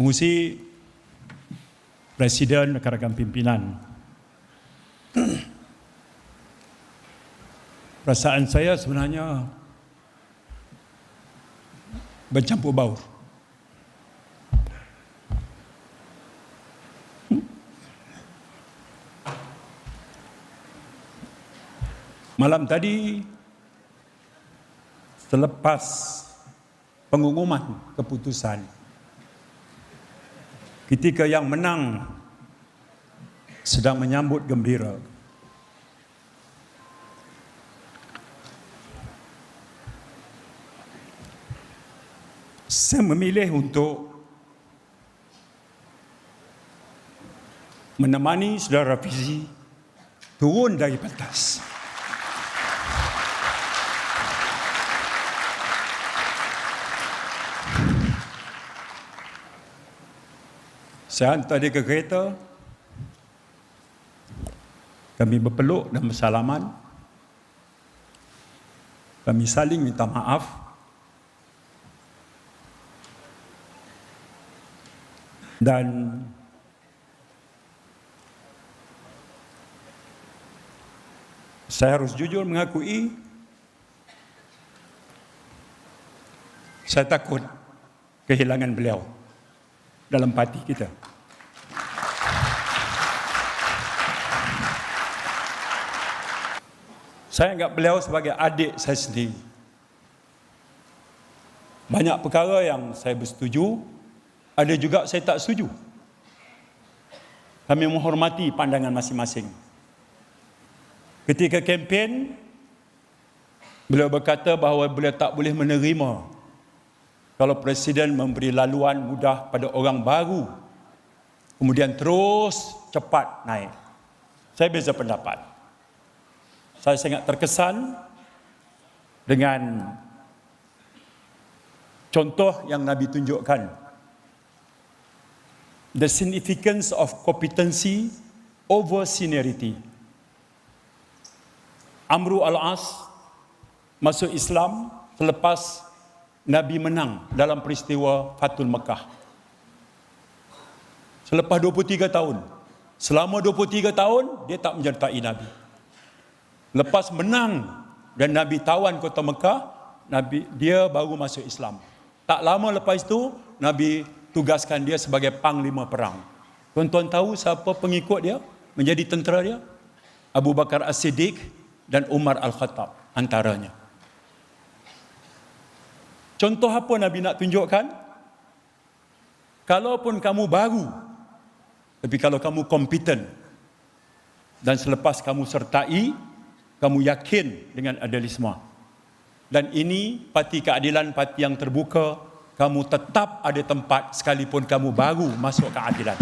Pengusi Presiden rakan-rakan pimpinan. Perasaan saya sebenarnya bercampur baur. Malam tadi selepas pengumuman keputusan ketika yang menang sedang menyambut gembira saya memilih untuk menemani saudara Fizi turun dari pentas. Saya hantar dia ke kereta. Kami berpeluk dan bersalaman. Kami saling minta maaf. Dan saya harus jujur mengakui saya takut kehilangan beliau dalam parti kita. Saya anggap beliau sebagai adik saya sendiri. Banyak perkara yang saya bersetuju, ada juga saya tak setuju. Kami menghormati pandangan masing-masing. Ketika kempen, beliau berkata bahawa beliau tak boleh menerima kalau presiden memberi laluan mudah pada orang baru kemudian terus cepat naik. Saya beza pendapat. Saya sangat terkesan dengan contoh yang Nabi tunjukkan. The significance of competency over seniority. Amru al-As masuk Islam selepas Nabi menang dalam peristiwa Fatul Mekah. Selepas 23 tahun. Selama 23 tahun, dia tak menyertai Nabi. Lepas menang dan Nabi tawan kota Mekah, Nabi dia baru masuk Islam. Tak lama lepas itu, Nabi tugaskan dia sebagai panglima perang. Tuan-tuan tahu siapa pengikut dia menjadi tentera dia? Abu Bakar As-Siddiq dan Umar Al-Khattab antaranya. Contoh apa Nabi nak tunjukkan? Kalaupun kamu baru, tapi kalau kamu kompeten dan selepas kamu sertai, kamu yakin dengan idealisme. Dan ini parti keadilan, parti yang terbuka, kamu tetap ada tempat sekalipun kamu baru masuk keadilan.